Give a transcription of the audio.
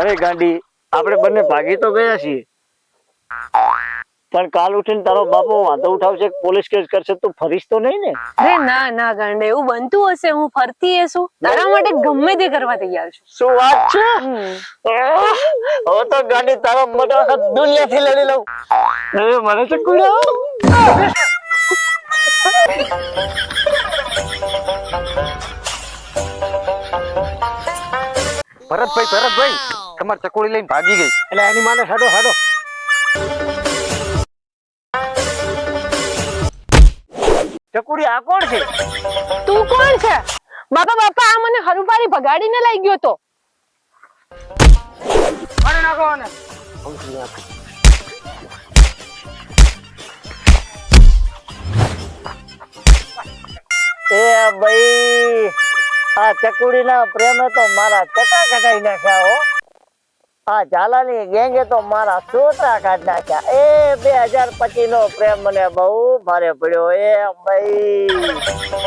અરે ગાંડી આપણે બંને ભાગી તો ગયા છીએ. પણ કાલ ઉઠીને તારો બાપો વાંધો ઉઠાવશે પોલીસ કેસ કરશે તું ફરીશ તો નહીં ને? અરે ના ના ગાંડે એવું બનતું હશે હું ફરતી એ શું તારા માટે ગમે તે કરવા તૈયાર છું. શું વાત છે. હવે તો ગાંડી તારો મોટો વખત દુનિયાથી લડી લઉં. અરે મને તો કુડાવ ભરતભાઈ ભરતભાઈ. તમારી ચકોડી લઈને ભાગી ગઈ. એટલે એની માને સાડો સાડો ચકુડી આ કોણ છે? તું કોણ છે? બાપા બાપા આ મને હરુપારી ભગાડીને લઈ ગયો તો. એ ભાઈ આ ચકુડીના પ્રેમે તો મારા ચકા કટાઈ નાખ્યા હો. આ ઝાલાની ગેંગે તો મારા સોતરા કાઢ નાખ્યા. એ બે હજાર પચીસ નો પ્રેમ મને બહુ ભારે પડ્યો. એ ભાઈ